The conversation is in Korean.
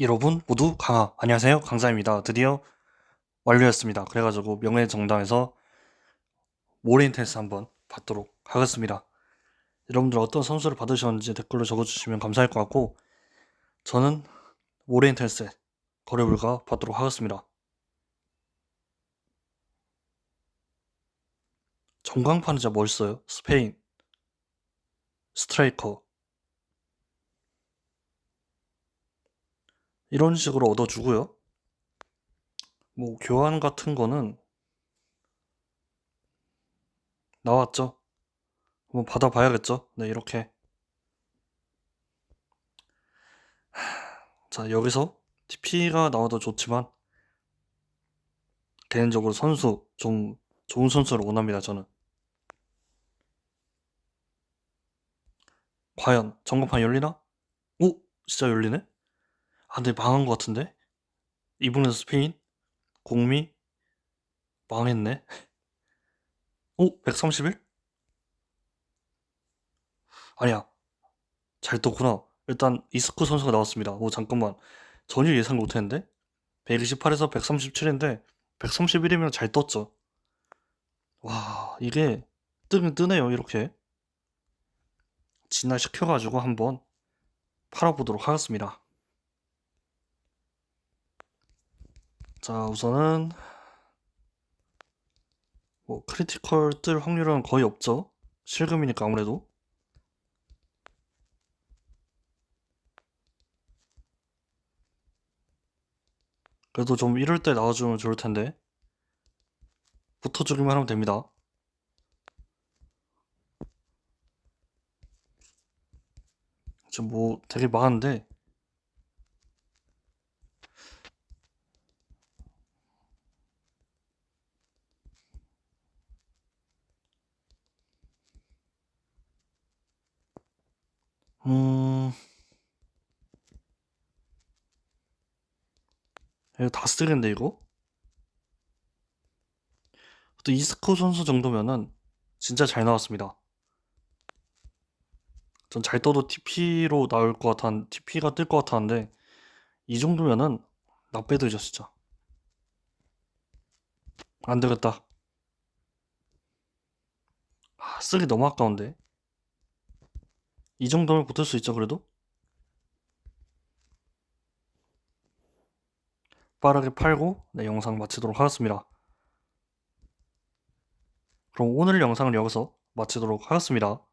여러분 모두 강하 안녕하세요. 강사입니다. 드디어 완료했습니다. 그래가지고 명예정당에서 모레인텐스 한번 받도록 하겠습니다. 여러분들 어떤 선수를 받으셨는지 댓글로 적어주시면 감사할 것 같고 저는 모레인텐스 거래 불가 받도록 하겠습니다. 전광판은 진짜 멋있어요. 스페인 스트라이커 이런 식으로 얻어주고요. 뭐 교환 같은 거는 나왔죠. 한번 받아봐야겠죠. 네, 이렇게. 자, 여기서 TP가 나와도 좋지만 개인적으로 선수 좀 좋은 선수를 원합니다. 저는. 과연 전광판 열리나? 오, 진짜 열리네. 아, 근데 망한 것 같은데? 이분에서 스페인? 공미? 망했네. 오, 131? 아니야. 잘 떴구나. 일단 이스코 선수가 나왔습니다. 오, 잠깐만. 전혀 예상 못했는데? 128에서 137인데 131이면 잘 떴죠. 와, 이게 뜨긴 뜨네요, 이렇게. 진화시켜가지고 한번 팔아보도록 하겠습니다. 자, 우선은 뭐 크리티컬 뜰 확률은 거의 없죠. 실금이니까 아무래도. 그래도 좀 이럴 때 나와주면 좋을 텐데. 붙어주기만 하면 됩니다. 지금 뭐 되게 많은데 음 이거 다 쓰겠는데 이거? 또 이스코 선수 정도면은 진짜 잘 나왔습니다. 전 잘 떠도 TP로 나올 것 같은 TP가 뜰 것 같았는데 이 정도면은 나빼드죠 진짜. 안 되겠다. 아, 쓰기 너무 아까운데. 이 정도면 붙을 수 있죠 그래도? 빠르게 팔고 네, 영상 마치도록 하겠습니다. 그럼 오늘 영상을 여기서 마치도록 하겠습니다.